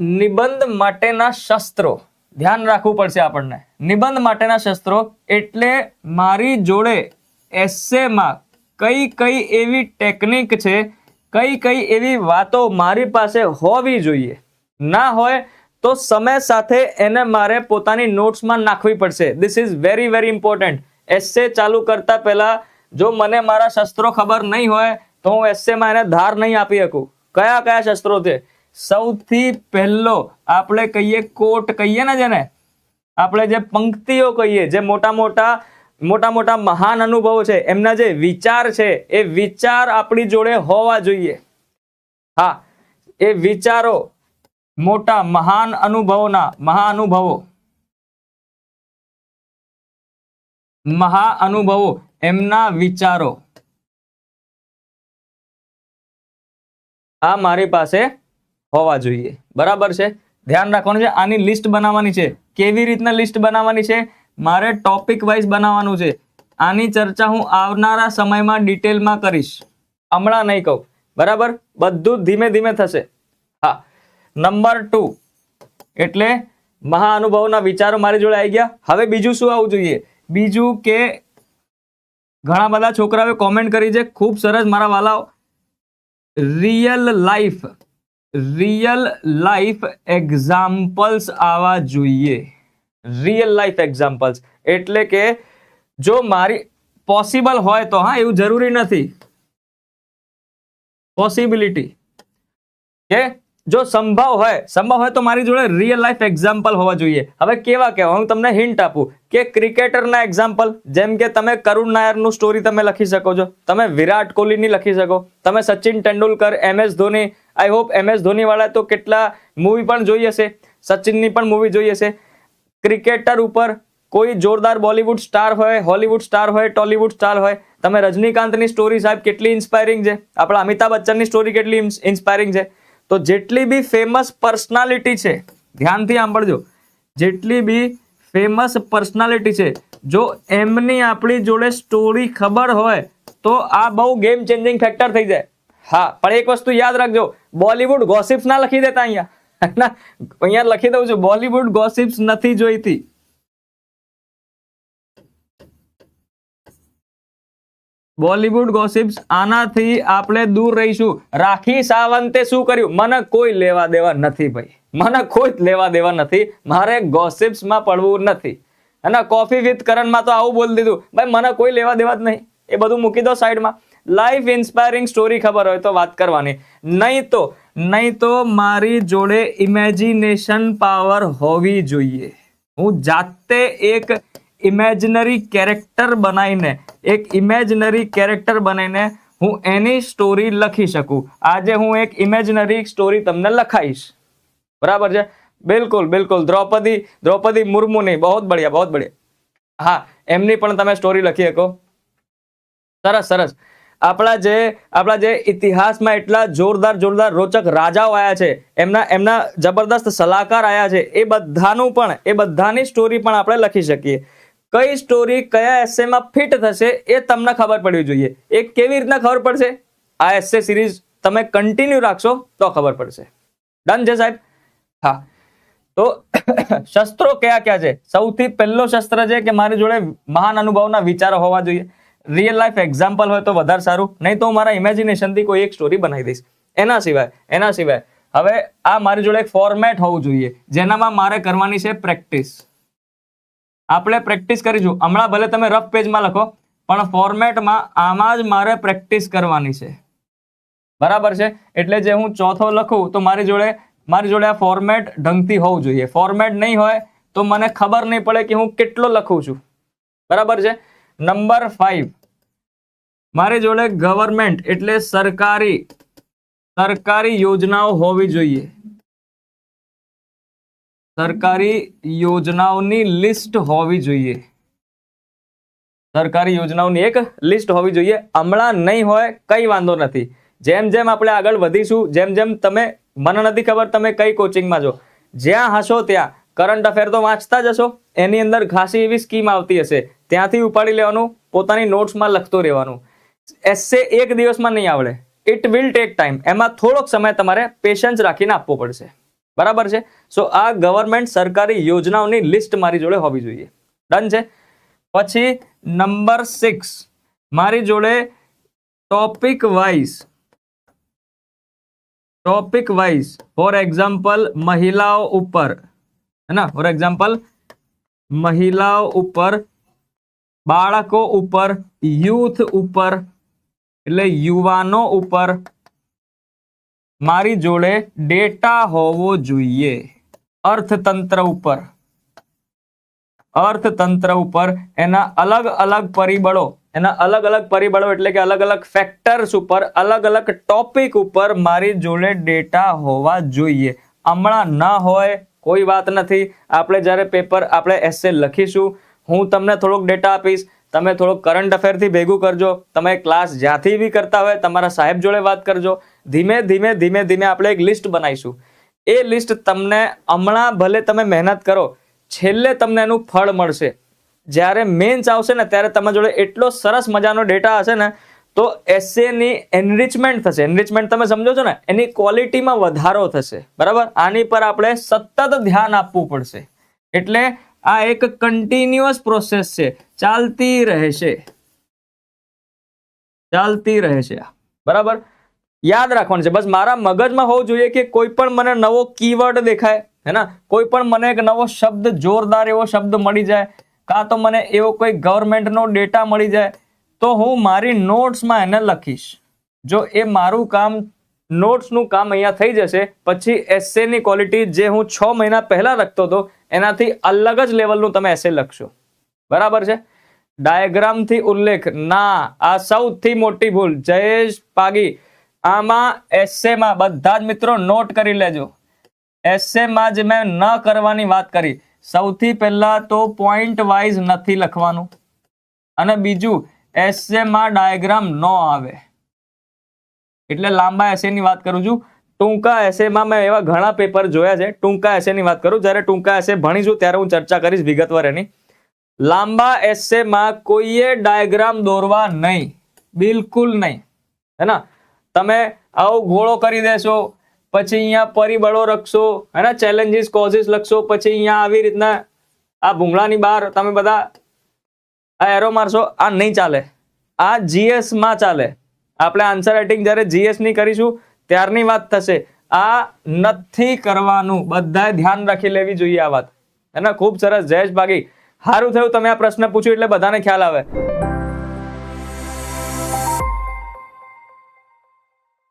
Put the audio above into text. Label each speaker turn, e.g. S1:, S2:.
S1: નિબંધ માટેના શસ્ત્રો. ધ્યાન રાખવું પડશે આપણને. નિબંધ માટેના શસ્ત્રો એટલે મારી જોડે એસેમાં કઈ કઈ એવી ટેકનિક છે, કઈ કઈ એવી વાતો મારી પાસે હોવી જોઈએ. ના હોય તો સમય સાથે એને મારે પોતાની નોટ્સમાં નાખવી પડશે. This is very very important essay ચાલુ કરતા પહેલા જો મને મારા શસ્ત્રો ખબર નહીં હોય તો હું એસેમાં એને ધાર નહીં આપી શકું. કયા કયા શસ્ત્રો છે? સૌથી પહેલો આપણે કહીએ કોટ કહીએ ને જેને, આપણે જે પંક્તિઓ કહીએ, જે મોટા મોટા મોટા મોટા મહાન અનુભવો છે, એમના જે વિચાર છે, એ વિચાર આપણી જોડે હોવા જોઈએ. હા, એ વિચારો મોટા મહાન અનુભવોના મહાઅનુભવો મહાઅનુભવો એમના વિચારો. આ મારી પાસે હોવા જોઈએ. બરાબર છે? ધ્યાન રાખવાનું છે, આની લિસ્ટ બનાવવાની છે. કેવી રીતના લિસ્ટ બનાવવાની છે? મારે ટોપિક વાઇઝ બનાવવાનું છે. આની ચર્ચા હું આવનારા સમયમાં ડિટેલમાં કરીશ. હમણાં નહીં કહું. બરાબર? બધું ધીમે ધીમે થશે. હા. નંબર ટુ એટલે મહાઅનુભવના વિચારો મારી જોડે આવી ગયા. હવે બીજું શું આવવું જોઈએ? બીજું કે ઘણા બધા છોકરાઓએ કોમેન્ટ કરી છે, ખૂબ સરસ મારા વાલાઓ. Real life real life examples આવવા જોઈએ. રિયલ લાઈફ એક્ઝામ્પલ્સ એટલે કે જો મારી પોસિબલ હોય તો, હા, એવું જરૂરી નથી. પોસિબિલિટી કે જો સંભવ હોય સંભવ હોય તો મારી જોડે રિયલ લાઈફ એક્ઝામ્પલ હોવા જોઈએ. હવે કેવા કેવા હું તમને હિન્ટ આપું કે ક્રિકેટરના એક્ઝામ્પલ જેમ કે તમે કરુણ નાયરનું સ્ટોરી તમે લખી શકો છો. તમે વિરાટ કોહલીની લખી શકો. તમે Sachin Tendulkar, M S Dhoni I hope M S ધોનીવાળા તો કેટલા મૂવી પણ જોઈ હશે. સચિનની પણ મૂવી જોઈ હશે. ક્રિકેટર ઉપર કોઈ જોરદાર બોલિવૂડ સ્ટાર હોય હોલિવૂડ સ્ટાર હોય ટોલીવુડ સ્ટાર હોય, તમે રજનીકાંતની સ્ટોરી સાહેબ કેટલી ઇન્સ્પાયરિંગ છે. આપણા અમિતાભ બચ્ચનની સ્ટોરી કેટલી ઇન્સ્પાયરિંગ છે. તો જેટલી બી ફેમસ પર્સનાલિટી છે, ધ્યાનથી સાંભળજો, જેટલી બી ફેમસ પર્સનાલિટી છે, જો એમની આપણી જોડે સ્ટોરી ખબર હોય, તો આ બહુ ગેમ ચેન્જિંગ ફેક્ટર થઈ જાય. હા, પણ એક વસ્તુ યાદ રાખજો, બોલિવૂડ ગોસિપ્સ ના લખી દેતા અહીંયા. અહીંયા લખી દઉં છું, બોલિવૂડ ગોસિપ્સ નથી જોઈતી. બોલિવૂડ ગોસિપ્સ આનાથી આપણે દૂર રહીશું. રાખી સાવંતે શું કર્યું? મને કોઈ લેવા દેવા નથી ભાઈ. મને કોઈ લેવા દેવા નથી. મારે ગોસિપ્સમાં પડવું નથી. અને કોફી વિથ કરણમાં તો આવું બોલી દીધું. ભાઈ, મને કોઈ લેવા દેવા જ નહીં. એ બધું મૂકી દો સાઈડમાં લાઈફ ઇન્સ્પાયરિંગ સ્ટોરી ખબર હોય તો વાત કરવાની. નહીં તો નહીં તો મારી જોડે ઇમેજિનેશન પાવર હોવી જોઈએ. હું જાતે એક ઇમેજનરી કેરેક્ટર બનાવીને એક ઇમેજનરી કેરેક્ટર બનાવીને હું એની સ્ટોરી લખી શકું. આજે હું એક ઇમેજનરી સ્ટોરી તમને લખાઈશ. બરાબર છે? બિલકુલ બિલકુલ. દ્રૌપદી દ્રૌપદી મુર્મુની. બહુ બઢિયા બહુ બઢિયા. હા, એમની પણ તમે સ્ટોરી લખી શકો. સરસ સરસ. આપણા જે આપણા જે ઇતિહાસમાં એટલા જોરદાર જોરદાર રોચક રાજાઓ આવ્યા છે, એમના એમના જબરદસ્ત સલાહકાર આવ્યા છે, એ બધાનું પણ, એ બધાની સ્ટોરી પણ આપણે લખી શકીએ. કઈ સ્ટોરી કયા એસેમાં ફિટ થશે એ તમને ખબર પડવી જોઈએ. એ કેવી રીતના ખબર પડશે? આ એસે સિરીઝ તમે કન્ટિન્યુ રાખશો તો ખબર પડશે. ડન છે સાહેબ? હા. તો શસ્ત્રો કયા કયા છે? સૌથી પહેલો શસ્ત્ર છે કે મારી જોડે મહાન અનુભવના વિચારો હોવા જોઈએ. રિયલ લાઈફ એક્ઝામ્પલ હોય તો વધારે સારું. નહીં તો હું મારા ઇમેજિનેશનથી કોઈ એક સ્ટોરી બનાવી દઈશ. એના સિવાય એના સિવાય. હવે આ મારી જોડે એક ફોર્મેટ હોવું જોઈએ. જેનામાં મારે કરવાની છે પ્રેક્ટિસ આપણે પ્રેક્ટિસ કરીશું. હમણાં ભલે તમે રફ પેજમાં લખો, પણ ફોર્મેટમાં આમાં જ મારે પ્રેક્ટિસ કરવાની છે. બરાબર છે? એટલે જે હું ચોથો લખું, તો મારી જોડે મારી જોડે આ ફોર્મેટ ઢંગથી હોવું જોઈએ. ફોર્મેટ નહીં હોય, તો મને ખબર નહીં પડે કે હું કેટલો લખું છું. બરાબર છે? નંબર ફાઈવ મારી જોડે ગવર્મેન્ટ એટલે સરકારી સરકારી યોજનાઓ હોવી જોઈએ. સરકારી યોજનાઓની લિસ્ટ હોવી જોઈએ. સરકારી યોજનાઓની એક લિસ્ટ હોવી જોઈએ. હમણાં નહીં હોય, કઈ વાંધો નથી. જેમ જેમ આપણે આગળ વધીશું, જેમ જેમ તમે, મને નથી ખબર તમે કઈ કોચિંગમાં છો. જ્યાં હશો ત્યાં. કરંટ અફેર તો વાંચતા જ હશો. એની અંદર ખાસી એવી સ્કીમ આવતી હશે. ત્યાંથી ઉપાડી લેવાનું, પોતાની નોટ્સમાં લખતો રહેવાનું. એસે એક દિવસમાં નહીં આવડે. ઇટ વિલ ટેક ટાઈમ એમાં થોડોક સમય તમારે પેશન્સ રાખીને આપવો પડશે. બરાબર છે? સો આ ગવર્મેન્ટ સરકારી યોજનાઓની લિસ્ટ મારી જોડે હોવી જોઈએ. ડન છે? પછી નંબર સિક્સ મારી જોડે topic wise topic wise for example મહિલાઓ ઉપર, હે ના? ફોર એક્ઝામ્પલ મહિલાઓ ઉપર, બાળકો ઉપર યુથ ઉપર, એટલે યુવાનો ઉપર મારી જોડે ડેટા હોવો જોઈએ. અર્થતંત્ર ઉપર. અર્થતંત્ર ઉપર એના અલગ અલગ પરિબળો, એના અલગ અલગ પરિબળો એટલે કે અલગ અલગ ફેક્ટર્સ ઉપર, અલગ અલગ ટોપિક ઉપર મારી જોડે ડેટા હોવા જોઈએ. હમણાં ન હોય, કોઈ વાત નથી. આપણે જ્યારે પેપર આપણે એસે લખીશું, હું તમને થોડોક ડેટા આપીશ. તમે થોડો કરંટ અફેરથી ભેગું કરજો. તમે ક્લાસ જ્યાંથી બી કરતા હોય, તમારા સાહેબ જોડે વાત કરજો. ધીમે ધીમે ધીમે ધીમે આપણે એક લિસ્ટ બનાવીશું. એ લિસ્ટ તમને હમણાં ભલે તમે મહેનત કરો, છેલ્લે તમને એનું ફળ મળશે. જ્યારે મેન્સ આવશે ને, ત્યારે તમારા જોડે એટલો સરસ મજાનો ડેટા હશે ને, તો એસએની એનરિચમેન્ટ થશે. એનરિચમેન્ટ તમે સમજો છો ને, એની ક્વોલિટીમાં વધારો થશે. બરાબર? આની પર આપણે સતત ધ્યાન આપવું પડશે. એટલે આ એક કન્ટિન્યુઅસ પ્રોસેસ છે. ચાલતી રહેશે. ચાલતી રહેશે. બરાબર? યાદ રાખવાનું છે. બસ મારા મગજમાં હોવું જોઈએ કે કોઈ પણ મને નવો કીવર્ડ દેખાય, હે ના? કોઈ પણ મને એક નવો શબ્દ જોરદાર એવો શબ્દ મળી જાય, કાં તો મને એવો કોઈ ગવર્મેન્ટનો ડેટા મળી જાય, તો હું મારી નોટ્સમાં એને લખીશ. જો એ મારું કામ નોટ્સનું કામ અહીંયા થઈ જશે. પછી એસેની ક્વોલિટી જે હું છ મહિના પહેલાં લખતો હતો, એનાથી અલગ જ લેવલનું તમે એસે લખશો. બરાબર છે? ડાયાગ્રામથી ઉલ્લેખ. ના, આ સૌથી મોટી ભૂલ. જયેશ પાગી, આમાં એસેમાં બધા જ મિત્રો નોટ કરી લેજો. એસેમાં જ મેં ન કરવાની વાત કરી. સૌથી પહેલાં તો પોઈન્ટ વાઇઝ નથી લખવાનું. અને બીજું એસેમાં ડાયાગ્રામ ન આવે. એટલે લાંબા એસેની વાત કરું છું. ટૂંકા એસેમાં મેં એવા ઘણા પેપર જોયા છે. ટૂંકા એસેની વાત કરું. જ્યારે ટૂંકા એસે ભણીશું ત્યારે હું ચર્ચા કરીશ વિગતવાર એની. લાંબા એસેમાં કોઈએ ડાયાગ્રામ દોરવા નહીં. બિલકુલ નહીં. હે ના? તમે આવો ઘોળો કરી દેશો. પછી અહીંયા પરિબળો રખશો. હે ને? ચેલેન્જીસ કોઝિસ લખશો. પછી અહીંયા આવી રીતના આ ભૂંગળાની બહાર તમે બધા આ એરો મારશો. આ નહીં ચાલે. આ જીએસમાં ચાલે. આપણે આન્સર રાઇટિંગ જ્યારે જીએસની કરીશું, ત્યારની વાત થશે. આ નથી કરવાનું. બધાએ ધ્યાન રાખી લેવી જોઈએ આ વાત. એના ખૂબ સરસ. જયેશ બાગી સારું થયું તમે આ પ્રશ્ન પૂછ્યો એટલે બધાને ખ્યાલ આવે.